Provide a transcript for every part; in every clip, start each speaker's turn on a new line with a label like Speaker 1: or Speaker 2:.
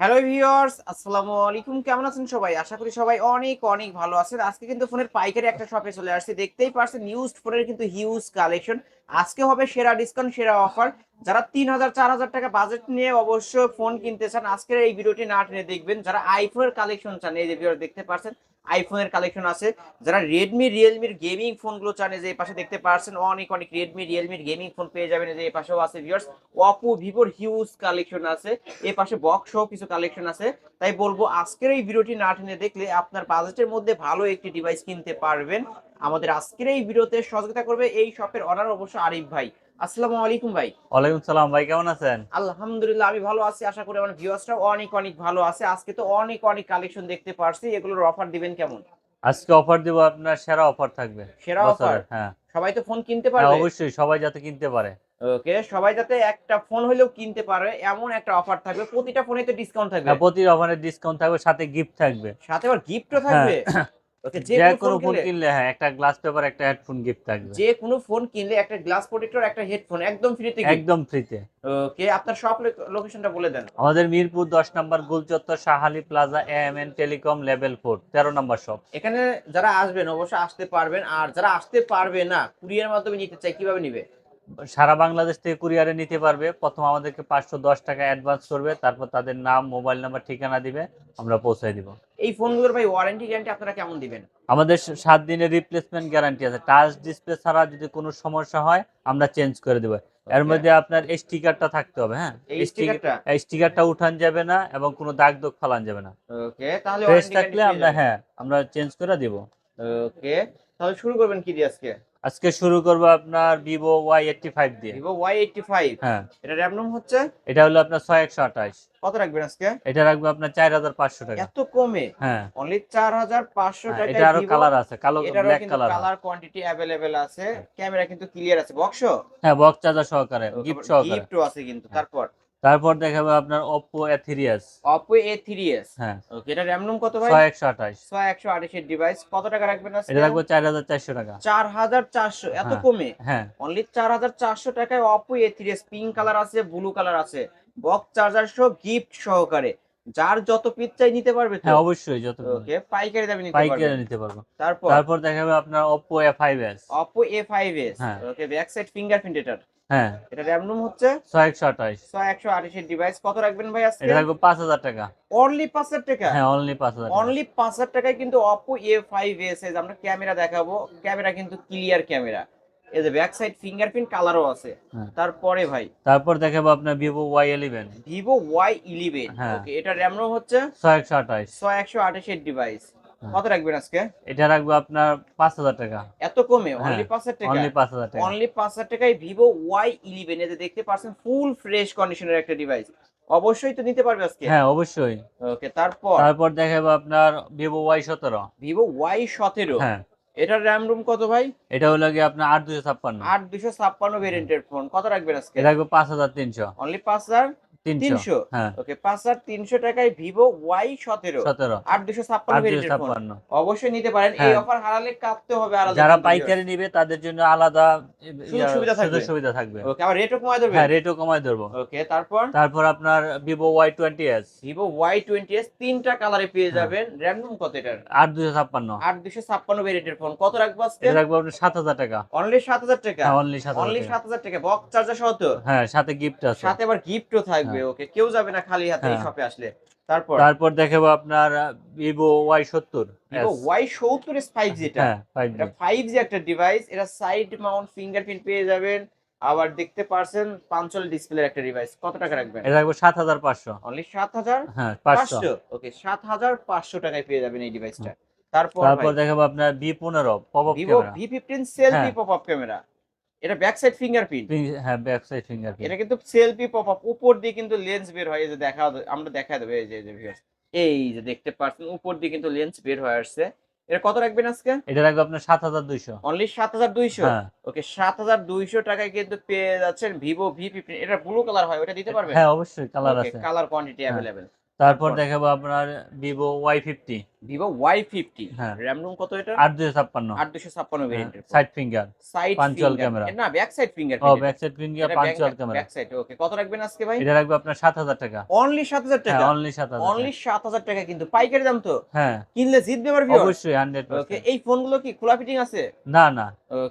Speaker 1: Hello viewers আসসালামু আলাইকুম কেমন আছেন সবাই? আশা করি সবাই অনেক অনেক ভালো আছেন। আজকে কিন্তু ফোনের পাইকারি একটা শপে চলে আসছে। দেখতেই পারছেন নিউজ ফোনের কিন্তু হিউজ কালেকশন আজকে হবে সেরা ডিসকাউন্ট সেরা অফার যারা তিন হাজার, চার হাজার টাকা বাজেট নিয়ে অবশ্যই ফোন কিনতে চান, আজকের এই ভিডিওটি না টেনে দেখবেন। যারা আইফোনের কালেকশন চান, এই যে ভিডিও দেখতে পারছেন আইফোনের কালেকশন আছে। যারা রেডমি রিয়েলমির গেমিং ফোনগুলো চান যে এই পাশে দেখতে পারছেন, অনেক অনেক রেডমি রিয়েলমির গেমিং ফোন পেয়ে যাবেন যে এই পাশেও আছে ভিউয়ার্স অপো ভিভোর হিউজ কালেকশন আছে। এই পাশে বক্স কিছু কালেকশন আছে। তাই বলব, আজকের এই ভিডিওটি না টেনে দেখলে আপনার বাজেটের মধ্যে ভালো একটি ডিভাইস কিনতে পারবেন। আমাদের আজকের এই ভিডিওতে সহযোগিতা করবে এই শপের অনার অবশ্য আরিফ ভাই। আসসালামু আলাইকুম ভাই।
Speaker 2: ওয়ালাইকুম সালাম ভাই কেমন আছেন?
Speaker 1: আলহামদুলিল্লাহ আমি ভালো আছি আশা করি আমার ভিউয়ার্সরাও অনেক অনেক ভালো আছে। আজকে তো অনেক অনেক কালেকশন দেখতে পারছি এগুলোর অফার দিবেন কেমন?
Speaker 2: আজকে অফার দিব আপনার সেরা অফার থাকবে।
Speaker 1: সেরা অফার
Speaker 2: হ্যাঁ।
Speaker 1: সবাই তো ফোন কিনতে
Speaker 2: হ্যাঁ,
Speaker 1: পারবে
Speaker 2: অবশ্যই সবাই যাতে কিনতে পারে।
Speaker 1: ওকে সবাই যাতে একটা ফোন হলেও কিনতে পারে এমন একটা অফার থাকবে। প্রতিটা ফোনে তো ডিসকাউন্ট থাকবে।
Speaker 2: হ্যাঁ, প্রতি অফারের ডিসকাউন্ট থাকবে সাথে গিফট থাকবে।
Speaker 1: সাথে আবার গিফটও থাকবে? ওকে যে
Speaker 2: যে
Speaker 1: কোনো
Speaker 2: কোনো
Speaker 1: ফোন
Speaker 2: ফোন
Speaker 1: কিনলে
Speaker 2: কিনলে হ্যাঁ একটা গ্লাস পেপার একটা হেডফোন গিফট থাকবে।
Speaker 1: যে কোনো ফোন কিনলে একটা গ্লাস প্রোটেক্টর একটা হেডফোন একদম ফ্রিতে
Speaker 2: একদম ফ্রিতে
Speaker 1: ওকে আপনার সব লোকেশনটা বলে দেন।
Speaker 2: আমাদের মিরপুর দশ নম্বর Golchattar Shahali plaza AMN telecom level four তেরো নম্বর শপ
Speaker 1: এখানে যারা আসবেন অবশ্যই আসতে পারবেন। আর যারা আসতে পারবে না কুরিয়ার মাধ্যমে নিতে চাই কীভাবে নিবে?
Speaker 2: সারা বাংলাদেশ থেকে কুরিয়ারে নিতে পারবে। প্রথম আমাদেরকে পাঁচশো দশ টাকা অ্যাডভান্স করবে তারপর তাদের নাম মোবাইল নাম্বার ঠিকানা দিবে আমরা পৌঁছে দিব।
Speaker 1: এই ফোনগুলোর ভাই ওয়ারেন্টি গ্যারান্টি আপনারা কেমন দিবেন?
Speaker 2: আমাদের সাত দিনের রিপ্লেসমেন্ট গ্যারান্টি আছে। টাচ ডিসপ্লে ছাড়া যদি কোনো সমস্যা হয় আমরা চেঞ্জ করে দেবো। এর মধ্যে আপনার এই স্টিকারটা থাকতে হবে হ্যাঁ?
Speaker 1: এই স্টিকারটা
Speaker 2: উঠান যাবে না এবং কোনো দাগ দাগ ফালান যাবে না।
Speaker 1: ওকে তাহলে
Speaker 2: থাকলে আমরা হ্যাঁ আমরা চেঞ্জ করে দিব।
Speaker 1: ওকে তাহলে শুরু করবেন কি দিয়ে আজকে?
Speaker 2: আজকে শুরু করব আপনার ভিভো ওয়াই এইটটি ফাইভ দিয়ে।
Speaker 1: ভিভো ওয়াই এইটটি ফাইভ
Speaker 2: হ্যাঁ।
Speaker 1: এটা র্যাম রোম হচ্ছে?
Speaker 2: এটা হলো আপনার ছয় একশো আঠাশ।
Speaker 1: কত রাখবেন আজকে?
Speaker 2: এটা রাখবে আপনার চার হাজার পাঁচশো টাকা।
Speaker 1: এত কমে?
Speaker 2: হ্যাঁ।
Speaker 1: অনলি চার হাজার পাঁচশো
Speaker 2: হ্যাঁ,
Speaker 1: টাকা
Speaker 2: এটা আরও কালার আছে কালো black colour
Speaker 1: colour quantity available আছে। ক্যামেরা কিন্তু ক্লিয়ার আছে বক্স
Speaker 2: হ্যাঁ বক্স চার্জার সহকারে গিফট সহকারে।
Speaker 1: গিফটও আছে কিন্তু তারপর?
Speaker 2: তারপর দেখাবে আপনার ওপো এথিরিয়াস
Speaker 1: অপো এ থ্রি এস
Speaker 2: হ্যাঁ।
Speaker 1: ওকে এটা র্যাম রোম কত ভাই?
Speaker 2: ছয় একশো আঠাশ।
Speaker 1: ছয় একশো আঠাশের ডিভাইস কত টাকা রাখবেন আজকে?
Speaker 2: এটা রাখব চার হাজার চারশো টাকা।
Speaker 1: চার হাজার চারশো। এত
Speaker 2: হ্যাঁ।
Speaker 1: কমে?
Speaker 2: হ্যাঁ।
Speaker 1: অনলি চার হাজার চারশো টাকায় Oppo A three S pink colour আছে ব্লু কালার আছে। বক্স চার্জার সহ গিফট সহকারে। যার যত পিস চাই নিতে পারবে তো?
Speaker 2: হ্যাঁ অবশ্যই যত
Speaker 1: ওকে পাইকারি দামে নিতে পারবে।
Speaker 2: পাইকারি নিতে পারব।
Speaker 1: তারপর?
Speaker 2: তারপর দেখাবে আপনার
Speaker 1: অপো এ ফাইভ এস
Speaker 2: হ্যাঁ।
Speaker 1: ওকে ব্যাক সাইড ফিঙ্গারপ্রিন্ট এটার।
Speaker 2: হ্যাঁ।
Speaker 1: এটা র্যাম রোম হচ্ছে
Speaker 2: ছয় একশো আঠাশ।
Speaker 1: ছয় একশো আঠাশের ডিভাইস কত রাখবেন ভাই আজকে?
Speaker 2: এটা রাখব পাঁচ হাজার টাকা।
Speaker 1: অনলি পাঁচ হাজার টাকা?
Speaker 2: হ্যাঁ অনলি পাঁচ হাজার টাকা।
Speaker 1: অনলি পাঁচ হাজার টাকায় কিন্তু অপো এ ফাইভ আমরা ক্যামেরা দেখাবো। ক্যামেরা কিন্তু ক্লিয়ার ক্যামেরা। এই যে ব্যাক সাইড ফিঙ্গারপ্রিন্ট কালারও আছে।
Speaker 2: হ্যাঁ।
Speaker 1: তারপরে ভাই?
Speaker 2: তারপর দেখাবো আপনার Vivo Y eleven
Speaker 1: Vivo Y eleven
Speaker 2: হ্যাঁ।
Speaker 1: ওকে এটা র্যাম রোম হচ্ছে
Speaker 2: ছয় একশো আঠাশ।
Speaker 1: ছয় একশো আঠাশের ডিভাইস। কত রাখবেন আজকে?
Speaker 2: এটা রাখব আপনার পাঁচ হাজার টাকা।
Speaker 1: এত কমে?
Speaker 2: হ্যাঁ,
Speaker 1: অনলি পাঁচ হাজার টাকা?
Speaker 2: অনলি পাঁচ হাজার টাকা।
Speaker 1: অনলি পাঁচ হাজার টাকায় ভিভো ওয়াই ইলেভেন এতে দেখতে পাচ্ছেন ফুল ফ্রেশ কন্ডিশনের একটা ডিভাইস অবশ্যই তো নিতে পারবে আজকে?
Speaker 2: হ্যাঁ অবশ্যই।
Speaker 1: ওকে তারপর?
Speaker 2: তারপর দেখাবো আপনার ভিভো ওয়াই সতেরো।
Speaker 1: ভিভো ওয়াই সতেরো?
Speaker 2: হ্যাঁ।
Speaker 1: এটার র্যাম রুম কত ভাই?
Speaker 2: এটা হলো গিয়ে আপনার আট দুশো ছাপ্পান্ন।
Speaker 1: আট দুশো ছাপ্পান্ন ভেরিয়েন্টের ফোন কত রাখবেন আজকে?
Speaker 2: রাখব পাঁচ হাজার তিনশো।
Speaker 1: অনলি পাঁচ হাজার?
Speaker 2: তিনশো। হ্যাঁ।
Speaker 1: ওকে পাঁচ হাজার তিনশো টাকায় ভিভো ওয়াই সতেরো।
Speaker 2: সতেরো।
Speaker 1: আট দুশো ছাপ্পান্ন। অবশ্যই নিতে পারেন। এই
Speaker 2: হ্যাঁ।
Speaker 1: অফার হারালে কাঁপতে হবে আলাদা
Speaker 2: যারা পাইকারি নিবে তাদের জন্য আলাদা
Speaker 1: সুবিধা থাকবে।
Speaker 2: সুবিধা থাকবে।
Speaker 1: ওকে আবার রেটও কমায় দেবে
Speaker 2: হ্যাঁ রেটও কমাই ধরবো।
Speaker 1: ওকে তারপর?
Speaker 2: তারপর আপনার Vivo Y twenty S.
Speaker 1: Vivo Y twenty S তিনটা কালারে পেয়ে
Speaker 2: হ্যাঁ।
Speaker 1: যাবেন। র্যাম রুম কত এটার?
Speaker 2: আট দুশো ছাপ্পান্ন।
Speaker 1: আট দুশো ছাপ্পান্ন ভেরিয়েন্টের ফোন কত রাখব আজকে?
Speaker 2: রাখব আপনার সাত হাজার টাকা।
Speaker 1: অনলি সাত হাজার টাকা?
Speaker 2: অনলি সাত
Speaker 1: অনলি সাত হাজার টাকা। বক্স চার্জার সহ তো?
Speaker 2: হ্যাঁ সাথে গিফট আছে।
Speaker 1: সাথে আবার গিফটও থাকবে। ওকে। কেউ যাবে না খালি হাতে এই
Speaker 2: হ্যাঁ।
Speaker 1: শপে আসলে। তারপর?
Speaker 2: তারপর দেখাবো আপনার ভিভো ওয়াই সত্তর
Speaker 1: ভিভো ওয়াই সত্তর ফাইভ যেটা
Speaker 2: হ্যাঁ
Speaker 1: এটা ফাইভ জি একটা ডিভাইস এটা সাইড মাউন্ট ফিঙ্গারপ্রিন্ট পেয়ে যাবেন। আবার দেখতে পারছেন পাঁচল ডিসপ্লে একটা ডিভাইস কত টাকা রাখবেন?
Speaker 2: এটা রাখব সাত হাজার পাঁচশো।
Speaker 1: অনলি সাত হাজার?
Speaker 2: হ্যাঁ পাঁচশো।
Speaker 1: ওকে সাত হাজার পাঁচশো টাকায় পেয়ে যাবেন এই ডিভাইসটা তারপর
Speaker 2: তারপর দেখাবো আপনার বি পনেরো pop up camera
Speaker 1: V fifteen selfie
Speaker 2: হ্যাঁ।
Speaker 1: পপ আপ ক্যামেরা এটা ব্যাক সাইড ফিঙ্গারপ্রিন্ট
Speaker 2: হ্যাঁ ব্যাক সাইড ফিঙ্গারপ্রিন্ট
Speaker 1: এটা কিন্তু সেলফি পপ আপ উপর দিয়ে কিন্তু লেন্স বের হয় এই যে দেখা আমরা দেখা দেবো এই যে এই যে এই যে দেখতে পাচ্ছেন উপর দিয়ে কিন্তু লেন্স বের হয়ে আসছে। এটা কত রাখবেন আজকে?
Speaker 2: এটা রাখব আপনার সাত হাজার দুইশো।
Speaker 1: অনলি সাত হাজার দুইশো?
Speaker 2: হ্যাঁ।
Speaker 1: ওকে সাত হাজার দুইশো টাকায় কিন্তু পেয়ে যাচ্ছেন ভিভো ভি ফিফটিন এটা ব্লু কালার হয় ওটা দিতে পারবেন?
Speaker 2: হ্যাঁ অবশ্যই কালার আছে।
Speaker 1: কালার কোয়ান্টিটি
Speaker 2: হ্যাঁ।
Speaker 1: অ্যাভেলেবেল
Speaker 2: তারপর
Speaker 1: তারপর?
Speaker 2: দেখাবো আপনার Vivo Y fifty
Speaker 1: Vivo Y fifty
Speaker 2: হ্যাঁ।
Speaker 1: র্যাম রুম কত এটা?
Speaker 2: আট দুশো ছাপ্পান্ন
Speaker 1: আট দুশো ছাপ্পান্ন ভেরিয়েন্টের
Speaker 2: সাইড ফিঙ্গার
Speaker 1: সাইড
Speaker 2: পাঞ্চুয়াল ক্যামেরা।
Speaker 1: না ব্যাক সাইড ফিঙ্গার
Speaker 2: ও ব্যাক সাইড ফিঙ্গার পাঞ্চুয়াল ক্যামেরা
Speaker 1: ব্যাক সাইড ওকে কত রাখবেন আজকে ভাই?
Speaker 2: এটা রাখবে আপনার সাত হাজার টাকা।
Speaker 1: অনলি সাত হাজার
Speaker 2: হ্যাঁ
Speaker 1: টাকা
Speaker 2: অনলি সাত হাজার
Speaker 1: অনলি সাত হাজার টাকা কিন্তু। পাইকারি দাম তো?
Speaker 2: হ্যাঁ।
Speaker 1: কিনলে জিতবে ভিউয়ার
Speaker 2: অবশ্যই হান্ড্রেড
Speaker 1: ওকে এই ফোনগুলো কি খোলা ফিটিং আছে?
Speaker 2: না না।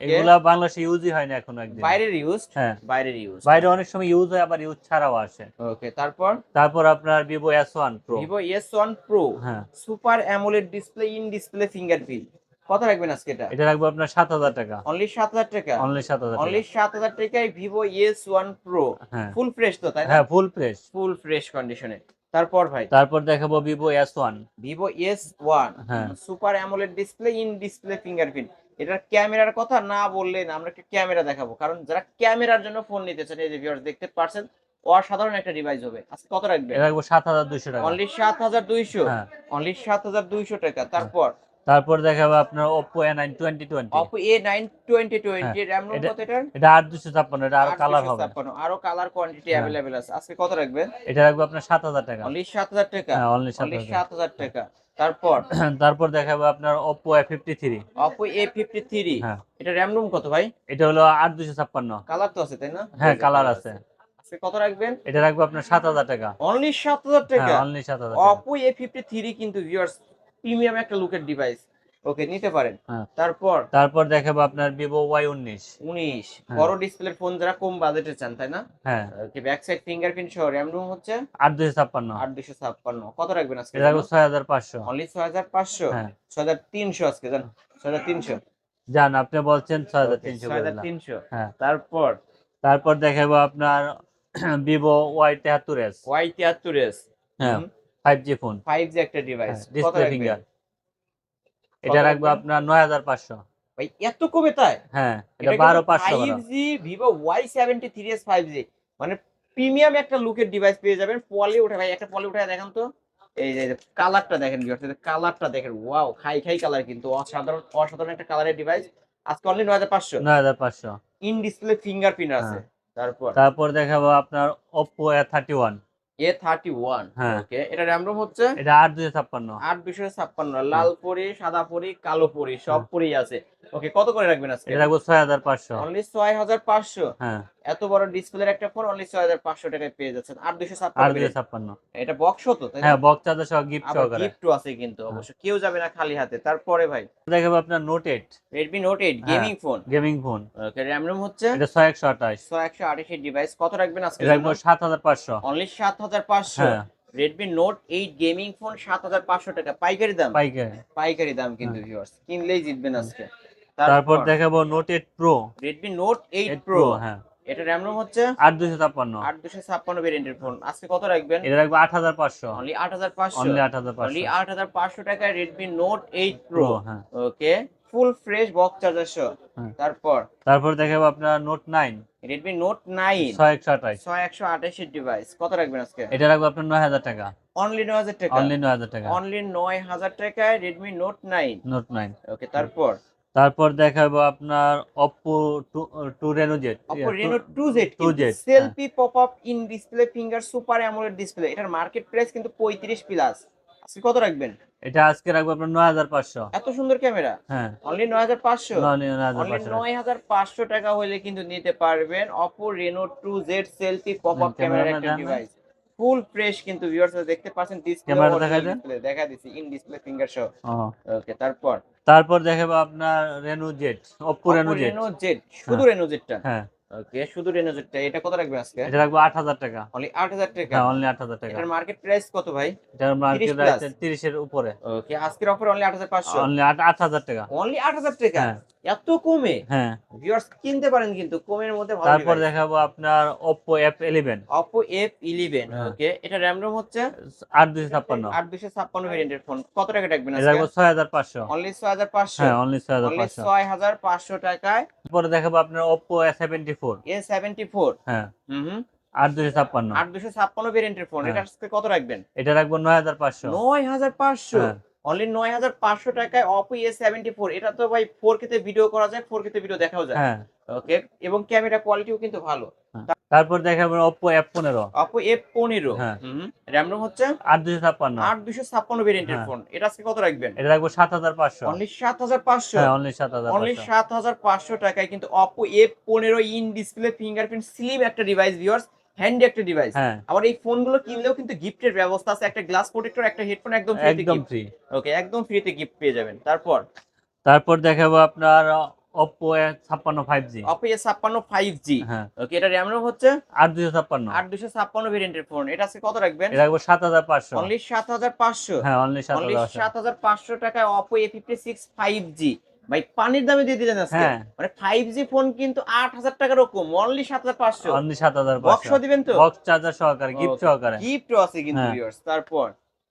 Speaker 2: এগুলা বাংলাদেশে ইউজই হয় না এখন একদিন।
Speaker 1: বাইরের ইউজ
Speaker 2: হ্যাঁ।
Speaker 1: বাইরের ইউজ
Speaker 2: বাইরে অনেক সময় ইউজ হয় আবার ইউজ ছাড়াও আসে।
Speaker 1: ওকে তারপর?
Speaker 2: তারপর আপনার Vivo S one pro
Speaker 1: Vivo S one pro
Speaker 2: হ্যাঁ।
Speaker 1: Super AMOLED display in display fingerprint কত রাখবেন আজকে এটা?
Speaker 2: এটা রাখব আপনার সাত হাজার টাকা।
Speaker 1: অনলি সাত হাজার টাকা?
Speaker 2: অনলি সাত হাজার
Speaker 1: অনলি
Speaker 2: টাকা।
Speaker 1: সাত হাজার টাকায় ভিভো এস ওয়ান প্রো
Speaker 2: হ্যাঁ।
Speaker 1: ফুল ফ্রেশ তো তাই না?
Speaker 2: হ্যাঁ ফুল ফ্রেশ
Speaker 1: ফুল ফ্রেশ কন্ডিশনে তারপর ভাই?
Speaker 2: তারপর দেখাবো Vivo S one
Speaker 1: Vivo S one
Speaker 2: হ্যাঁ।
Speaker 1: Super AMOLED display in display fingerprint এটার ক্যামেরার কথা না বললে না আমরা একটা ক্যামেরা দেখাবো। কারণ যারা ক্যামেরার জন্য ফোন নিতে চান এই যে ভিউয়ার্স দেখতে পারছেন অসাধারণ একটা ডিভাইস হবে। আজকে কত রাখবে?
Speaker 2: এটা রাখব সাত হাজার দুশো টাকা।
Speaker 1: অনলি সাত হাজার দুইশো?
Speaker 2: হ্যাঁ।
Speaker 1: অনলি সাত হাজার দুইশো টাকা। তারপর?
Speaker 2: তারপর দেখাবো আপনার twenty twenty
Speaker 1: Oppo A nine twenty twenty RAM ROM
Speaker 2: এটা-
Speaker 1: কত
Speaker 2: এটা দুশো ছাপ্পান্ন এটা আরও কালার হবে।
Speaker 1: 856, আরও কালার কোয়ান্টিটি
Speaker 2: হ্যাঁ।
Speaker 1: অ্যাভেলেবেল আছে। আজকে কত রাখবেন
Speaker 2: এটা রাখব আপনার সাত হাজার টাকা।
Speaker 1: অনলি সাত হাজার টাকা?
Speaker 2: হ্যাঁ অনলি সাত
Speaker 1: অনলি
Speaker 2: হাজার
Speaker 1: সাত হাজার টাকা। তারপর?
Speaker 2: তারপর দেখাবো আপনার
Speaker 1: অপো এ ফিফটি থ্রি
Speaker 2: হ্যাঁ।
Speaker 1: এটা র্যাম রুম কত ভাই?
Speaker 2: এটা হলো আট দুশো ছাপ্পান্ন।
Speaker 1: কালার তো আছে তাই না?
Speaker 2: হ্যাঁ কালার আছে।
Speaker 1: কত রাখবেন?
Speaker 2: এটা রাখব আপনার সাত হাজার টাকা।
Speaker 1: অনলি সাত হাজার টাকা?
Speaker 2: হ্যাঁ অনলি সাত হাজার
Speaker 1: অপো এ ফিফটি থ্রি কিন্তু ভিউয়ার্স প্রিমিয়াম একটা লুকের ডিভাইস ওকে নিতে পারেন।
Speaker 2: হ্যাঁ।
Speaker 1: তারপর?
Speaker 2: তারপর দেখাবো আপনার ভিভো ওয়াই উনিশ।
Speaker 1: উনিশ।
Speaker 2: হ্যাঁ।
Speaker 1: বড় ডিসপ্লের ফোন যারা কম বাজেটে চান তাই না?
Speaker 2: হ্যাঁ।
Speaker 1: ওকে ব্যাক সাইড ফিঙ্গারপ্রিন্ট সহ র্যাম রুম হচ্ছে?
Speaker 2: আট দুশো ছাপ্পান্ন।
Speaker 1: আট দুশো ছাপ্পান্ন। কত রাখবেন আজকে?
Speaker 2: রাখব ছয় হাজার পাঁচশো।
Speaker 1: অনলি ছয় হাজার পাঁচশো?
Speaker 2: হ্যাঁ।
Speaker 1: ছয় হাজার তিনশো আজকে জান? ছয় হাজার তিনশো।
Speaker 2: যান আপনি বলছেন ছয় হাজার তিনশো
Speaker 1: ছয় হাজার তিনশো।
Speaker 2: হ্যাঁ।
Speaker 1: তারপর?
Speaker 2: তারপর দেখাবো আপনার ভিভো ওয়াই তেহাত্তর এস
Speaker 1: ওয়াই তিয়াত্তর এস
Speaker 2: হ্যাঁ five G phone
Speaker 1: five G একটা ডিভাইস
Speaker 2: ডিসপ্লে ফিঙ্গার এটা রাখব আপনার নয় হাজার পাঁচশো।
Speaker 1: ভাই এত কমে তাই?
Speaker 2: হ্যাঁ এটা বারো পাঁচশো
Speaker 1: five G Vivo Y seventy three S five G মানে প্রিমিয়াম একটা লুকের ডিভাইস পেয়ে যাবেন। পলি উঠে ভাই একটা পলি উঠে দেখান তো। এই যে কালারটা দেখেন কালারটা দেখেন। ওয়াও খাই খাই কালার কিন্তু। অসাধারণ অসাধারণ একটা কালারের ডিভাইস আজকে অনলি নয় হাজার পাঁচশো।
Speaker 2: নয় হাজার পাঁচশো।
Speaker 1: ইন ডিসপ্লে ফিঙ্গারপ্রিন্ট আছে।
Speaker 2: হ্যাঁ।
Speaker 1: তারপর?
Speaker 2: তারপর দেখাবো আপনার Oppo A thirty one
Speaker 1: A thirty one
Speaker 2: হ্যাঁ।
Speaker 1: ওকে এটা র্যাম রোম হচ্ছে?
Speaker 2: এটা আট দুশো ছাপ্পান্ন।
Speaker 1: আট দুশো ছাপ্পান্ন লাল পরি সাদা পরি কালো পরি সব
Speaker 2: হ্যাঁ।
Speaker 1: পরি আছে। ওকে কত করে রাখবেন আজকে?
Speaker 2: রাখব ছয় হাজার পাঁচশো।
Speaker 1: অনলি ছয় হাজার পাঁচশো?
Speaker 2: হ্যাঁ।
Speaker 1: এত বড় ডিসপ্লের একটা ফোন অনলি ছয় হাজার পাঁচশো টাকায় পেয়ে যাচ্ছেন। দুশো ছাপ্পান্ন এটা বক্স তো তাই
Speaker 2: হ্যাঁ বক্স চার্জার সহ গিফট সহকারে।
Speaker 1: গিফটও আছে কিন্তু অবশ্য। কেউ যাবে না খালি হাতে। তারপরে ভাই?
Speaker 2: দেখাবো আপনার Note eight
Speaker 1: Redmi Note eight
Speaker 2: হ্যাঁ।
Speaker 1: Gaming phone
Speaker 2: gaming phone
Speaker 1: okay RAM ROM হচ্ছে?
Speaker 2: এটা ছয় একশো আঠাশ।
Speaker 1: ছয় একশো আঠাশের ডিভাইস কত রাখবেন আজকে
Speaker 2: রাখব সাত হাজার পাঁচশো।
Speaker 1: অনলি সাত হাজার পাঁচশো।
Speaker 2: হ্যাঁ।
Speaker 1: Redmi Note eight gaming phone সাত হাজার পাঁচশো টাকা। পাইকারি দাম।
Speaker 2: পাইকারি।
Speaker 1: পাইকারি দাম কিন্তু ভিউয়ার্স কিনলেই জিতবেন আজকে।
Speaker 2: হ্যাঁ। তারপর দেখাবো Note eight Pro
Speaker 1: Redmi Note eight Pro
Speaker 2: হ্যাঁ।
Speaker 1: এটা র্যাম রোম হচ্ছে
Speaker 2: আট দুশো ছাপ্পান্ন।
Speaker 1: আট দুশো ছাপ্পান্ন ভেরিয়েন্টের ফোন আজকে কত রাখবেন?
Speaker 2: এটা রাখব আট হাজার পাঁচশো।
Speaker 1: অনলি আট হাজার পাঁচশো।
Speaker 2: অনলি আট হাজার
Speaker 1: অনলি
Speaker 2: পাঁচশো
Speaker 1: আট হাজার পাঁচশো টাকায় Redmi Note eight
Speaker 2: Pro
Speaker 1: Pro
Speaker 2: হ্যাঁ।
Speaker 1: Okay full fresh box charger সহ।
Speaker 2: হ্যাঁ।
Speaker 1: তারপর?
Speaker 2: তারপর দেখাবো আপনার Note nine
Speaker 1: Redmi Note nine
Speaker 2: ছয় একশো আঠাশ।
Speaker 1: ছয় একশো আঠাশের ডিভাইস কত রাখবেন আজকে?
Speaker 2: এটা রাখব আপনার নয় হাজার টাকা।
Speaker 1: অনলি নয় হাজার টাকা।
Speaker 2: অনলি নয় হাজার টাকা।
Speaker 1: অনলি নয় হাজার টাকায় Redmi Note nine
Speaker 2: Note nine
Speaker 1: okay তারপর?
Speaker 2: তারপর দেখাবো আপনার Oppo two Reno Z
Speaker 1: Oppo Reno two Z
Speaker 2: 2Z,
Speaker 1: selfie pop up in display finger super AMOLED display এটার মার্কেট প্রাইস কিন্তু পঁয়ত্রিশ প্লাস আজকে কত রাখবেন?
Speaker 2: এটা আজকে রাখব আপনার নয় হাজার পাঁচশো।
Speaker 1: এত সুন্দর ক্যামেরা?
Speaker 2: হ্যাঁ।
Speaker 1: অনলি নয় হাজার পাঁচশো?
Speaker 2: নয় হাজার
Speaker 1: অনলি
Speaker 2: পাঁচশো
Speaker 1: নয় হাজার পাঁচশো টাকা হলে কিন্তু নিতে পারবেন Oppo Reno two Z selfie pop up
Speaker 2: ক্যামেরাটা
Speaker 1: একটা ডিভাইস ফুল ফ্রেশ কিন্তু ভিউয়ার্সরা দেখতে পাচ্ছেন ডিসপ্লে
Speaker 2: ক্যামেরা দেখা যায়?
Speaker 1: দেখা দিছি in display finger
Speaker 2: show
Speaker 1: okay তারপর?
Speaker 2: তারপর দেখাবো আপনার Reno Z Oppo Reno Z
Speaker 1: Reno Z শুধু রেনো জেডটা
Speaker 2: হ্যাঁ।
Speaker 1: ওকে শুধু রেনো জেডটা এটা কত রাখবেন আজকে?
Speaker 2: এটা রাখব আট হাজার টাকা।
Speaker 1: অনলি আট হাজার টাকা?
Speaker 2: হ্যাঁ অনলি আট হাজার টাকা।
Speaker 1: এটার মার্কেট প্রাইস কত ভাই?
Speaker 2: এটার মার্কেট
Speaker 1: 30 plus?
Speaker 2: তিরিশের উপরে।
Speaker 1: ওকে আজকের অফার অনলি আট হাজার পাঁচশো?
Speaker 2: অনলি আট আট হাজার টাকা।
Speaker 1: অনলি আট হাজার টাকা?
Speaker 2: হ্যাঁ।
Speaker 1: এত কমে?
Speaker 2: হ্যাঁ।
Speaker 1: ভিউয়ার্স কিনতে পারেন কিন্তু কমের মধ্যে ভালো
Speaker 2: তারপর দেখাবো আপনার ইলেভেন
Speaker 1: অপো এফ ইলেভেন
Speaker 2: হ্যাঁ।
Speaker 1: ওকে এটা র্যাম রোম হচ্ছে?
Speaker 2: আট দুশো ছাপ্পান্ন।
Speaker 1: আট দুশো ছাপ্পান্ন ভেরিয়েন্টের ফোন কত টাকা রাখবেন
Speaker 2: এটা রাখব ছয় হাজার পাঁচশো।
Speaker 1: অনলি ছয় হাজার পাঁচশো?
Speaker 2: হ্যাঁ অনলি ছয় হাজার
Speaker 1: অনলি
Speaker 2: পাঁচশো।
Speaker 1: ছয় হাজার পাঁচশো টাকায়?
Speaker 2: তারপরে দেখাবো আপনার A seventy four
Speaker 1: A seventy four
Speaker 2: হ্যাঁ।
Speaker 1: হুম। হুম
Speaker 2: আট দুশো ছাপ্পান্ন।
Speaker 1: আট দুশো ছাপ্পান্ন ভেরিয়েন্টের ফোন
Speaker 2: হ্যাঁ।
Speaker 1: এটা আজকে কত রাখবেন?
Speaker 2: এটা রাখব নয় হাজার পাঁচশো।
Speaker 1: নয় হাজার পাঁচশো?
Speaker 2: হ্যাঁ।
Speaker 1: অনলি নয় হাজার পাঁচশো টাকায় অপো এ সেভেন্টি ফোর এটা তো ভাই ফোর কেতে ভিডিও করা যায় ফোর কেতে ভিডিও দেখাও যায়।
Speaker 2: হ্যাঁ।
Speaker 1: ওকে এবং ক্যামেরা কোয়ালিটিও কিন্তু ভালো।
Speaker 2: তারপর দেখাবো ওপো এফ পনেরো।
Speaker 1: অপো এফ পনেরো।
Speaker 2: হ্যাঁ।
Speaker 1: র্যাম রোম হচ্ছে
Speaker 2: আট দুশো ছাপ্পান্ন।
Speaker 1: আট দুশো ছাপ্পান্ন ভেরিয়েন্টের। ফোন এটা আজকে কত রাখবেন?
Speaker 2: এটা রাখব সাত হাজার পাঁচশো।
Speaker 1: অনলি সাত হাজার পাঁচশো?
Speaker 2: হ্যাঁ অনলি সাত হাজার
Speaker 1: অনলি
Speaker 2: পাঁচশো
Speaker 1: সাত হাজার পাঁচশো টাকায় কিন্তু অপো এফ পনেরো ইন ডিসপ্লে ফিঙ্গারপ্রিন্ট স্লিম একটা ডিভাইস ভিউয়ার্স হ্যান্ডি একটা ডিভাইস
Speaker 2: হ্যাঁ।
Speaker 1: আবার এই ফোনগুলো কিনলেও কিন্তু গিফটের ব্যবস্থা আছে। একটা গ্লাস প্রোটেক্টর একটা হেডফোন একদম ফ্রিতে
Speaker 2: একদম ফ্রি
Speaker 1: ওকে একদম ফ্রিতে গিফট পেয়ে যাবেন। তারপর?
Speaker 2: তারপর দেখাবো আপনার ওপো ছাপ্পান্ন ফাইভ জি
Speaker 1: অপো এ ছাপ্পান্ন ফাইভ জি ওকে এটা র্যাম রোম হচ্ছে?
Speaker 2: আট দুশো ছাপ্পান্ন।
Speaker 1: আট দুশো ছাপ্পান্ন ভেরিয়েন্টের ফোন এটা আজকে কত রাখবেন?
Speaker 2: এটা রাখব সাত হাজার পাঁচশো।
Speaker 1: অনলি সাত হাজার পাঁচশো?
Speaker 2: হ্যাঁ অনলি হাজার
Speaker 1: পাঁচশো। টাকায় Oppo A fifty six five G ভাই পানির দামে দিয়ে দিলেন আজকে।
Speaker 2: হ্যাঁ।
Speaker 1: মানে ফাইভ জি ফোন কিন্তু আট হাজার টাকার ওরকম। অনলি সাত হাজার পাঁচশো।
Speaker 2: অনলি সাত হাজার
Speaker 1: বক্স
Speaker 2: পাঁচশো
Speaker 1: দিবেন তো?
Speaker 2: বক্স চার্জার সহকারে গিফট সহকারে।
Speaker 1: গিফটও আছে কিন্তু
Speaker 2: হ্যাঁ।
Speaker 1: ভিউয়ার্স তারপর?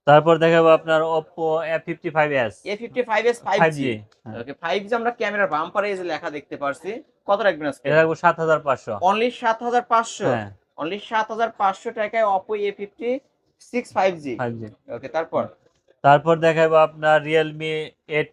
Speaker 2: তারপর দেখাবো আপনার five
Speaker 1: five G
Speaker 2: G
Speaker 1: okay five G আমরা ক্যামেরার বাম্পারে এই যে লেখা দেখতে পারছি। কত রাখবেন আজকে?
Speaker 2: এটা রাখব সাত হাজার পাঁচশো।
Speaker 1: অনলি সাত হাজার পাঁচশো?
Speaker 2: হ্যাঁ।
Speaker 1: অনলি সাত হাজার পাঁচশো টাকায় five G
Speaker 2: five G
Speaker 1: okay তারপর?
Speaker 2: তারপর দেখাবো আপনার eight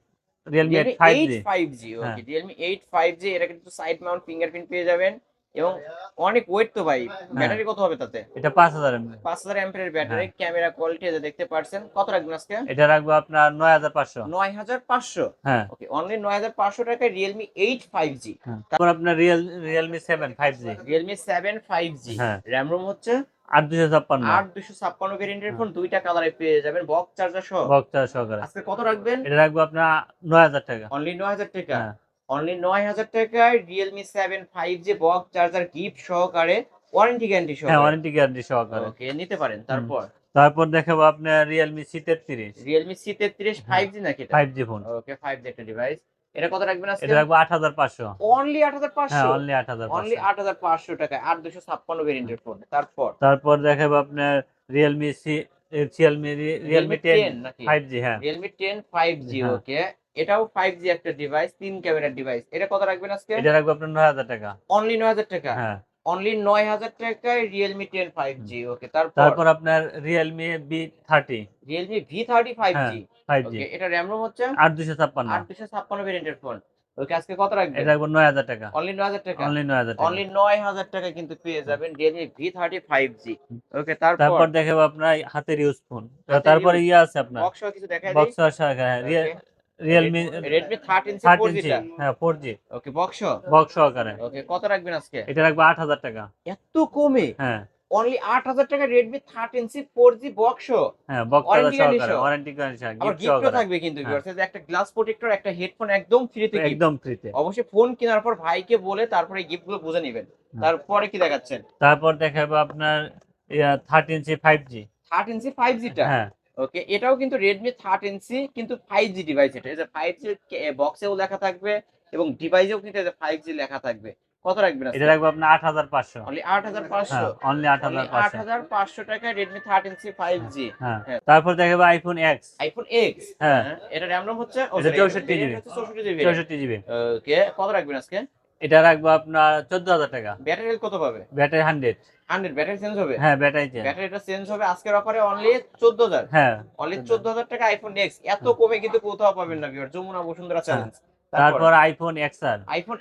Speaker 2: five G
Speaker 1: five G okay
Speaker 2: হ্যাঁ।
Speaker 1: রিয়েলমি এইট ফাইভ জি এটা কিন্তু সাইড মাউন্ট ফিঙ্গারপ্রিন্ট পেয়ে যাবেন। এবং অনেক ওয়েট তো ভাই
Speaker 2: হ্যাঁ।
Speaker 1: ব্যাটারি কত হবে তাতে?
Speaker 2: এটা পাঁচ হাজার
Speaker 1: পাঁচ হাজার অ্যাম্পিয়ারের ব্যাটারি
Speaker 2: হ্যাঁ।
Speaker 1: ক্যামেরা কোয়ালিটি দেখতে পারছেন। কত রাখবেন আজকে?
Speaker 2: এটা রাখব আপনার নয় হাজার পাঁচশো।
Speaker 1: নয় হাজার পাঁচশো?
Speaker 2: হ্যাঁ।
Speaker 1: ওকে অনলি নয় হাজার পাঁচশো টাকায় রিয়েলমি এইট ফাইভ জি
Speaker 2: হ্যাঁ। তারপর আপনার real Realme seven five G
Speaker 1: Realme seven five G
Speaker 2: হ্যাঁ।
Speaker 1: র্যাম রোম হচ্ছে
Speaker 2: আট দুশো ছাপ্পান্ন।
Speaker 1: আট দুশো ছাপ্পান্ন ভেরিয়েন্টের ফোন দুইটা কালারে পেয়ে যাবেন বক্স চার্জার সহ।
Speaker 2: বক্স সহকারে।
Speaker 1: আজকে কত রাখবেন?
Speaker 2: এটা রাখব আপনার নয় হাজার টাকা।
Speaker 1: অনলি নয় হাজার টাকা।
Speaker 2: হ্যাঁ।
Speaker 1: অনলি নয় হাজার টাকায় Realme seven five G box charger gift সহকারে ওয়ারেন্টি গ্যারান্টি
Speaker 2: হ্যাঁ ওয়ারেন্টি গ্যারান্টি সহকারে।
Speaker 1: ওকে নিতে পারেন তারপর?
Speaker 2: তারপর দেখাবো আপনার রিয়েলমি সি তেত্রিশ।
Speaker 1: রিয়েলমি সি তেত্রিশ ফাইভ জি নাকি
Speaker 2: five G phone
Speaker 1: okay five G একটা ডিভাইস এটা কত রাখবেন আজকে?
Speaker 2: এটা রাখব আট হাজার পাঁচশো।
Speaker 1: অনলি আট হাজার
Speaker 2: হ্যাঁ
Speaker 1: পাঁচশো
Speaker 2: অনলি আট হাজার
Speaker 1: অনলি
Speaker 2: পাঁচশো
Speaker 1: আট হাজার পাঁচশো টাকায় আট দুশো ছাপ্পান্ন ভেরিয়েন্টের ফোন তারপর?
Speaker 2: তারপর দেখাবো আপনার রিয়েলমি সি রিয়েলমি
Speaker 1: নাকি?
Speaker 2: ফাইভ জি হ্যাঁ।
Speaker 1: রিয়েলমি টেন ফাইভ জি
Speaker 2: হ্যাঁ।
Speaker 1: ওকে এটাও ফাইভ জি একটা ডিভাইস তিন ক্যামেরার ডিভাইস এটা কত রাখবেন আজকে?
Speaker 2: এটা রাখব আপনার নয় হাজার টাকা।
Speaker 1: অনলি নয় হাজার টাকা?
Speaker 2: হ্যাঁ।
Speaker 1: অনলি নয় হাজার টাকায় Realme ten five G okay তারপর?
Speaker 2: তারপর আপনার thirty
Speaker 1: Realme V thirty five G
Speaker 2: G
Speaker 1: okay এটা র্যাম রোম হচ্ছে?
Speaker 2: আট দুশো ছাপ্পান্ন।
Speaker 1: আট দুশো ছাপ্পান্ন ভেরিয়েন্টের ফোন ওকে আজকে কত রাখবেন?
Speaker 2: এটা রাখব নয় হাজার টাকা।
Speaker 1: অনলি নয় হাজার টাকা?
Speaker 2: অনলি নয় হাজার টাকা।
Speaker 1: অনলি নয় হাজার টাকা কিন্তু পেয়ে যাবেন থার্টি ফাইভ জি ওকে তারপর?
Speaker 2: তারপর দেখাবো আপনার হাতের ইউজ ফোন তারপরে ইয়ে আছে আপনার।
Speaker 1: বক্স কিছু দেখা
Speaker 2: box Realme
Speaker 1: Redmi thirteen C four
Speaker 2: thirteen হ্যাঁ four G
Speaker 1: okay box
Speaker 2: box সহকারে।
Speaker 1: ওকে কত রাখবেন আজকে?
Speaker 2: এটা রাখব আট হাজার টাকা।
Speaker 1: এত কমে?
Speaker 2: হ্যাঁ।
Speaker 1: অনলি আট হাজার টাকা Redmi C four G box
Speaker 2: হ্যাঁ বক্স সহকারে ওয়ারেন্টি গিফট সহকারে।
Speaker 1: থাকবে কিন্তু
Speaker 2: হ্যাঁ।
Speaker 1: একটা গ্লাস প্রোটেক্টর একটা হেডফোন একদম ফ্রিতে
Speaker 2: একদম ফ্রিতে
Speaker 1: অবশ্যই ফোন কেনার পর ভাইকে বলে তারপরে গিফটগুলো বুঝে নেবেন। তারপরে কি দেখাচ্ছেন?
Speaker 2: তারপর দেখাবো আপনার thirteen C five G
Speaker 1: thirteen C five জিটা
Speaker 2: হ্যাঁ।
Speaker 1: ওকে এটাও কিন্তু রেডমি থার্টিন সি কিন্তু ফাইভ জি ডিভাইস এটা। যে ফাইভ জি বক্সেও লেখা থাকবে এবং ডিভাইসেও কিন্তু ফাইভ জি লেখা থাকবে। কত রাখবেন
Speaker 2: এটা রাখব আপনার আট হাজার পাঁচশো।
Speaker 1: অনলি আট হাজার পাঁচশো?
Speaker 2: হ্যাঁ অনলি আট হাজার
Speaker 1: আট হাজার পাঁচশো টাকায় Redmi thirteen C five G
Speaker 2: হ্যাঁ
Speaker 1: হ্যাঁ।
Speaker 2: তারপর দেখাবো আইফোন এক্স
Speaker 1: আইফোন এক্স
Speaker 2: হ্যাঁ।
Speaker 1: এটা র্যাম রোম হচ্ছে?
Speaker 2: এটা 64
Speaker 1: চৌষট্টি জিবি
Speaker 2: চৌষট্টি জিবি
Speaker 1: ওকে কত রাখবেন আজকে?
Speaker 2: এটা রাখব আপনার চোদ্দ হাজার টাকা
Speaker 1: ব্যাটারি কত পাবে?
Speaker 2: Battery hundred
Speaker 1: hundred battery change হবে?
Speaker 2: হ্যাঁ ব্যাটারি চেঞ্জ
Speaker 1: ব্যাটারিটা চেঞ্জ হবে আজকের অফারে অনলি চোদ্দ হাজার
Speaker 2: হ্যাঁ।
Speaker 1: অনলি চোদ্দ হাজার টাকা আইফোন এক্স এত কমে কিন্তু কোথাও পাবেন না ভিউয়ার যমুনা বসুন্ধরা চ্যালেঞ্জ
Speaker 2: তারপর? আইফোন এক্স আর
Speaker 1: iPhone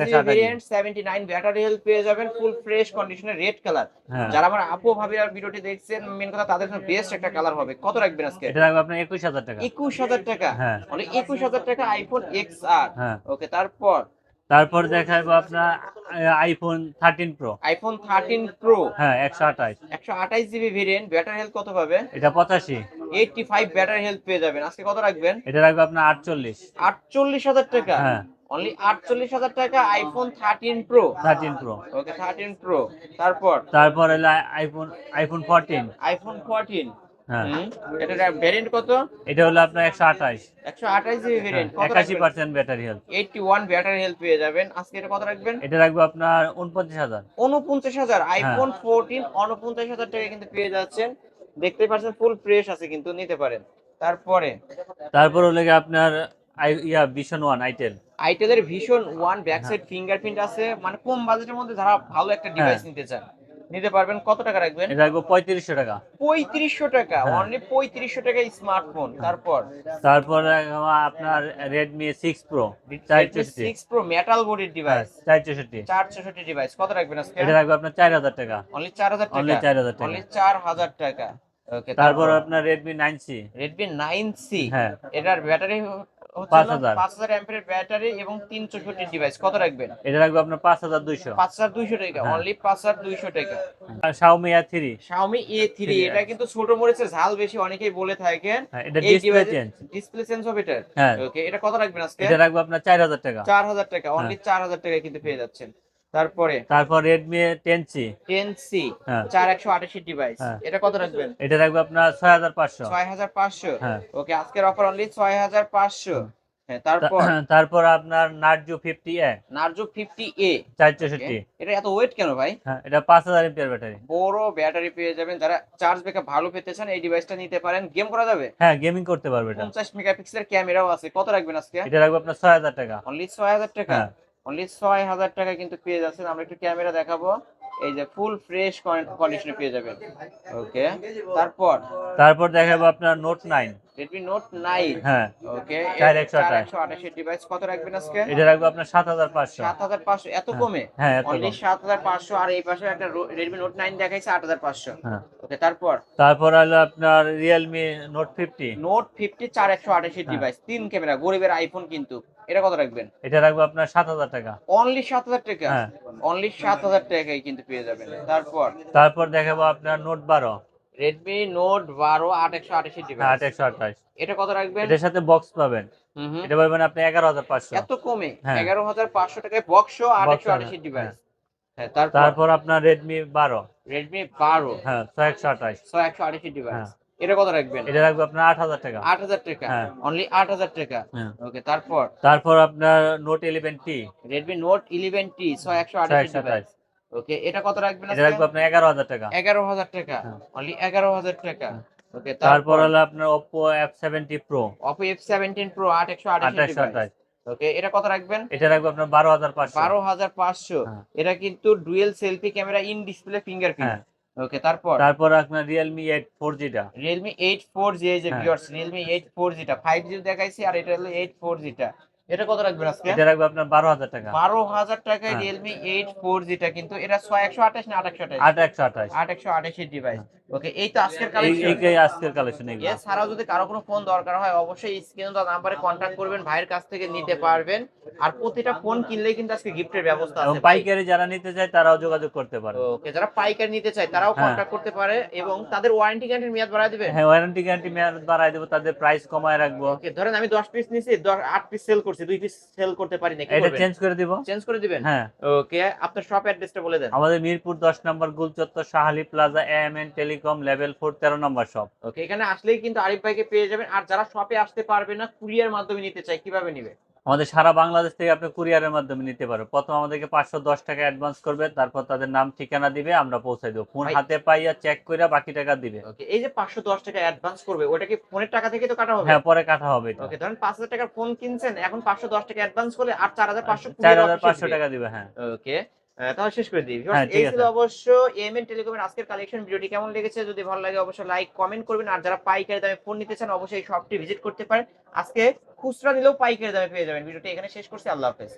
Speaker 1: GB variant battery health পেয়ে যাবেন ফুল ফ্রেশ কন্ডিশনে রেড কালার
Speaker 2: হ্যাঁ।
Speaker 1: যারা আমার আপু ভাবি আর ভিডিওটি দেখছেন মেন কথা তাদের জন্য বেস্ট একটা কালার হবে। কত রাখবেন আজকে?
Speaker 2: এটা রাখব আপনার একুশ হাজার টাকা।
Speaker 1: একুশ হাজার টাকা।
Speaker 2: হ্যাঁ।
Speaker 1: একুশ হাজার টাকা আইফোন এক্স আর
Speaker 2: হ্যাঁ।
Speaker 1: ওকে তারপর?
Speaker 2: তারপর দেখাবো আপনার iPhone thirteen Pro
Speaker 1: iPhone thirteen Pro
Speaker 2: হ্যাঁ একশো আঠাশ।
Speaker 1: একশো আঠাশ জিবি ভেরিয়েন্ট ব্যাটারি হেলথ কত পাবে
Speaker 2: এটা পঁচাশি।
Speaker 1: এইটটি ফাইভ ব্যাটারি হেলথ পেয়ে যাবেন। আজকে কত রাখবেন?
Speaker 2: এটা রাখব আপনার আটচল্লিশ।
Speaker 1: আটচল্লিশ হাজার টাকা?
Speaker 2: হ্যাঁ।
Speaker 1: অনলি আটচল্লিশ হাজার টাকা iPhone thirteen Pro
Speaker 2: thirteen Pro
Speaker 1: okay thirteen Pro তারপর?
Speaker 2: তারপর হলো iPhone iPhone fourteen
Speaker 1: iPhone fourteen এটা কত?
Speaker 2: এটা হলো আপনার
Speaker 1: GB
Speaker 2: battery health
Speaker 1: eighty one battery health পেয়ে যাবেন। আজকে এটা কত রাখবেন?
Speaker 2: এটা রাখব আপনার উনপঞ্চাশ হাজার।
Speaker 1: উনপঞ্চাশ হাজার আইফোন ফোরটিন উনপঞ্চাশ হাজার টাকা কিন্তু পেয়ে যাচ্ছেন। পাচ্ছেন ফুল ফ্রেশ আছে কিন্তু নিতে পারেন। তারপরে?
Speaker 2: তারপর হলো আপনার ইয়া ভিশন ওয়ান আইটেল
Speaker 1: আইটেলের ভীষণ ওয়ান ব্যাক সাইড ফিঙ্গারপ্রিন্ট আছে। মানে কম বাজেটের মধ্যে যারা ভালো একটা ডিভাইস নিতে চান। নিতে পারবেন কত টাকা রাখবেন?
Speaker 2: এটা রাখব পঁয়ত্রিশশো টাকা।
Speaker 1: পঁয়ত্রিশশো টাকা
Speaker 2: হ্যাঁ।
Speaker 1: অনলি পঁয়ত্রিশশো টাকা স্মার্টফোন তারপর?
Speaker 2: তারপর আপনার Redmi six Pro
Speaker 1: six Pro metal বডির ডিভাইস
Speaker 2: চার চৌষট্টি
Speaker 1: চার চৌষট্টি ডিভাইস কত রাখবেন আজকে?
Speaker 2: এটা রাখব আপনার চার হাজার টাকা।
Speaker 1: অনলি চার হাজার
Speaker 2: অনলি
Speaker 1: টাকা?
Speaker 2: চার হাজার টাকা।
Speaker 1: অনলি চার হাজার টাকা। ওকে
Speaker 2: তারপর আপনার Redmi nine C
Speaker 1: Redmi nine C
Speaker 2: হ্যাঁ।
Speaker 1: এটার ব্যাটারি হচ্ছে
Speaker 2: 5000
Speaker 1: পাঁচ হাজার অ্যাম্পিয়ার ব্যাটারি এবং তিন চৌষট্টি ডিভাইস কত রাখবেন?
Speaker 2: এটা রাখব আপনার পাঁচ হাজার দুইশো।
Speaker 1: পাঁচ হাজার দুইশো টাকা।
Speaker 2: হ্যাঁ।
Speaker 1: অনলি পাঁচ হাজার দুইশো টাকা।
Speaker 2: Xiaomi A three
Speaker 1: Xiaomi A3
Speaker 2: Three,
Speaker 1: এটা কিন্তু ছোট মরিচের ঝাল বেশি অনেকেই বলে থাকেন।
Speaker 2: এটা ডিসপ্লে চেঞ্জ
Speaker 1: ডিসপ্লে চেঞ্জ হবে এটা?
Speaker 2: হ্যাঁ।
Speaker 1: ওকে এটা কত রাখবেন আজকে?
Speaker 2: এটা রাখব আপনার চার হাজার টাকা।
Speaker 1: চার হাজার টাকা।
Speaker 2: হ্যাঁ।
Speaker 1: অনলি চার হাজার টাকা কিন্তু পেয়ে যাচ্ছেন। তারপরে?
Speaker 2: তারপর হ্যাঁ।
Speaker 1: চার একশো আটাশি ডিভাইস। এটা কত রাখবেন?
Speaker 2: এটা রাখব আপনার ছয় হাজার পাঁচশো।
Speaker 1: ছয় হাজার পাঁচশো?
Speaker 2: হ্যাঁ।
Speaker 1: ওকে আজকের অফার অনলি ছয় হাজার পাঁচশো। হ্যাঁ তারপর?
Speaker 2: তারপর আপনার Narzo fifty A
Speaker 1: Narzo fifty A
Speaker 2: চার চৌষট্টি।
Speaker 1: এটা এত ওয়েট কেন ভাই?
Speaker 2: হ্যাঁ এটা পাঁচ হাজার এমপিয়ার ব্যাটারি
Speaker 1: বড় ব্যাটারি পেয়ে যাবেন। যারা চার্জ ব্যাকআপ ভালো পেতে চান এই ডিভাইসটা নিতে পারেন। গেম করা যাবে?
Speaker 2: হ্যাঁ গেমিং করতে পারবে এটা।
Speaker 1: পঞ্চাশ মেগাপিক্সেলের ক্যামেরাও আছে। কত রাখবেন আজকে?
Speaker 2: এটা রাখব আপনার ছয় হাজার টাকা।
Speaker 1: অনলি ছয় হাজার টাকা?
Speaker 2: হ্যাঁ।
Speaker 1: অনলি ছয় হাজার টাকা কিন্তু পেয়ে যাচ্ছেন। আমরা একটু ক্যামেরা দেখাবো। এই যে ফুল ফ্রেশ কন্ডিশনে পেয়ে যাবেন। ওকে তারপর?
Speaker 2: তারপর দেখাবো আপনার নোট নাইন
Speaker 1: Redmi Note 9
Speaker 2: হ্যাঁ।
Speaker 1: ওকে 4128 ডিভাইস কত রাখবেন আজকে?
Speaker 2: এটা রাখব আপনার
Speaker 1: 7500 7500 এত
Speaker 2: হ্যাঁ।
Speaker 1: কমে?
Speaker 2: হ্যাঁ
Speaker 1: আর এই পাশে একটা Redmi Note 9 দেখাইছে 8500 ওকে
Speaker 2: হ্যাঁ।
Speaker 1: তারপর?
Speaker 2: তারপর হলো আপনার Realme Note fifty
Speaker 1: Note fifty চার একশো
Speaker 2: 4128
Speaker 1: ডিভাইস হ্যাঁ। তিন ক্যামেরা গরিবের আইফোন কিন্তু। এটা কত রাখবেন?
Speaker 2: এটা রাখব আপনার 7000 টাকা।
Speaker 1: অনলি 7000 টাকা? অনলি 7000 টাকায় কিন্তু পেয়ে যাবেন। তারপর?
Speaker 2: তারপর দেখাবো আপনার নোট বারো।
Speaker 1: Redmi Note 12 8128 একশো 8128
Speaker 2: হ্যাঁ,
Speaker 1: এটা কত রাখবেন?
Speaker 2: এটার সাথে বক্স পাবেন। এটা পাবেন আপনি 11500
Speaker 1: এত কমে?
Speaker 2: হ্যাঁ।
Speaker 1: 11500 টাকায়
Speaker 2: বক্স
Speaker 1: 8128 ডিভাইস
Speaker 2: হ্যাঁ
Speaker 1: তারপর?
Speaker 2: আপনার Redmi 12
Speaker 1: Redmi 12
Speaker 2: হ্যাঁ একশো
Speaker 1: 6128 ডিভাইস এটা কত রাখবেন?
Speaker 2: এটা রাখবে আপনার 8000 টাকা।
Speaker 1: 8000 টাকা।
Speaker 2: হ্যাঁ।
Speaker 1: অনলি 8000 টাকা। ওকে তারপর?
Speaker 2: তারপর আপনার
Speaker 1: Note 11T Redmi
Speaker 2: Note
Speaker 1: 11T
Speaker 2: 6128
Speaker 1: device okay এটা কত রাখবেন
Speaker 2: এটা রাখব এগারো হাজার টাকা।
Speaker 1: এগারো হাজার টাকা।
Speaker 2: হ্যাঁ।
Speaker 1: অনলি এগারো হাজার টাকা। ওকে
Speaker 2: তারপর? হলো আপনার প্রো
Speaker 1: আট একশো আঠাশি
Speaker 2: আঠাশশো
Speaker 1: ডিভাইস
Speaker 2: আঠাশ।
Speaker 1: ওকে এটা কত রাখবেন?
Speaker 2: এটা রাখব আপনার বারো হাজার পাঁচশো।
Speaker 1: বারো হাজার পাঁচশো।
Speaker 2: হ্যাঁ।
Speaker 1: এটা কিন্তু dual selfie camera in display fingerprint
Speaker 2: হ্যাঁ।
Speaker 1: ওকে তারপর?
Speaker 2: তারপর আপনার এইট ফোর জিটা
Speaker 1: রিয়েলমি এইট ফোর জি এই যে
Speaker 2: হ্যাঁ।
Speaker 1: ভিউয়ার্স রিয়েলমি এইট ফোর জিটা ফাইভ জি দেখাইছি আর এটা হলো এইট ফোর জিটা এটা কত রাখবেন আজকে?
Speaker 2: এটা রাখব আপনার বারো হাজার টাকা।
Speaker 1: বারো হাজার টাকায়
Speaker 2: হ্যাঁ।
Speaker 1: রিয়েলমি এইট ফোর জিটা কিন্তু এটা ছয় একশো আঠাশ না আট একশো আঠাশ?
Speaker 2: আট একশো আঠাশ।
Speaker 1: আট একশো আঠাশের ডিভাইস ওকে এই তো আজকের
Speaker 2: এই
Speaker 1: কালেকশন
Speaker 2: এইটাই আজকের কালেকশন এগুলো
Speaker 1: এছাড়াও যদি কারও কোনো ফোন দরকার হয় অবশ্যই স্ক্রিনে দেওয়া নাম্বারে কন্ট্যাক্ট করবেন ভাইয়ের কাছ থেকে নিতে পারবেন। আর প্রতিটা ফোন কিনলেই কিন্তু আজকে গিফটের ব্যবস্থা আছে।
Speaker 2: পাইকারি যারা নিতে চায় তারাও যোগাযোগ করতে পারে।
Speaker 1: ওকে যারা পাইকারি নিতে চায় তারাও
Speaker 2: হ্যাঁ।
Speaker 1: কন্ট্যাক্ট করতে পারে এবং তাদের ওয়ারেন্টি গ্যারান্টির মেয়াদ বাড়ায় দিবেন?
Speaker 2: হ্যাঁ ওয়ারেন্টি গ্যারান্টি মেয়াদ বাড়াই দেবো তাদের প্রাইস কমায় রাখব।
Speaker 1: ওকে ধরেন আমি 10 পিস নিছি 10 8 পিস সেল করছি 2 পিস সেল করতে পারি না কি
Speaker 2: এটা চেঞ্জ করে দিব।
Speaker 1: চেঞ্জ করে দিবেন?
Speaker 2: হ্যাঁ।
Speaker 1: ওকে আপনার শপ অ্যাড্রেসটা বলে দেন।
Speaker 2: আমাদের মিরপুর দশ নম্বর Gulchattar Shahali plaza M N telecom level four তেরো নম্বর শপ
Speaker 1: ওকে এখানে আসলেই কিন্তু আরিফ ভাইকে পেয়ে যাবেন। আর যারা শপে আসতে পারবে না কুরিয়ার মাধ্যমে নিতে চায় কীভাবে নিবে?
Speaker 2: আমাদের সারা বাংলাদেশ থেকে আপনি কুরিয়ারের মাধ্যমে নিতে পারবেন। প্রথম আমাদেরকে পাঁচশো দশ টাকা অ্যাডভান্স করবে তারপর তাদের নাম ঠিকানা দিবে আমরা পৌঁছে দেবো। ফোন হাতে পাইয়া চেক করে বাকি টাকা দিবে।
Speaker 1: ওকে এই যে 510 টাকা অ্যাডভান্স করবে ওটা কি ফোনের টাকা থেকে তো কাটা হবে?
Speaker 2: হ্যাঁ পরে কাটা হবে
Speaker 1: ওকে ধরেন 5000 টাকার ফোন কিনছেন এখন 510 টাকা অ্যাডভান্স করলে আর 4500
Speaker 2: চার হাজার পাঁচশো টাকা দিবে হ্যাঁ।
Speaker 1: ওকে তাহলে শেষ করে দিই।
Speaker 2: হ্যাঁ,
Speaker 1: এই ছিল অবশ্য এমএন টেলিকমের আজকের কালেকশন ভিডিওটি। কেমন লেগেছে? যদি ভালো লাগে অবশ্যই লাইক কমেন্ট করবেন। আর যারা পাইকারি দামে ফোন নিতে চান অবশ্যই শপটি ভিজিট করতে পারেন। আজকে খুচরা নিলেও পাইকারি দামে পেয়ে যাবেন। ভিডিওটি এখানে শেষ করছি। আল্লাহ হাফেজ।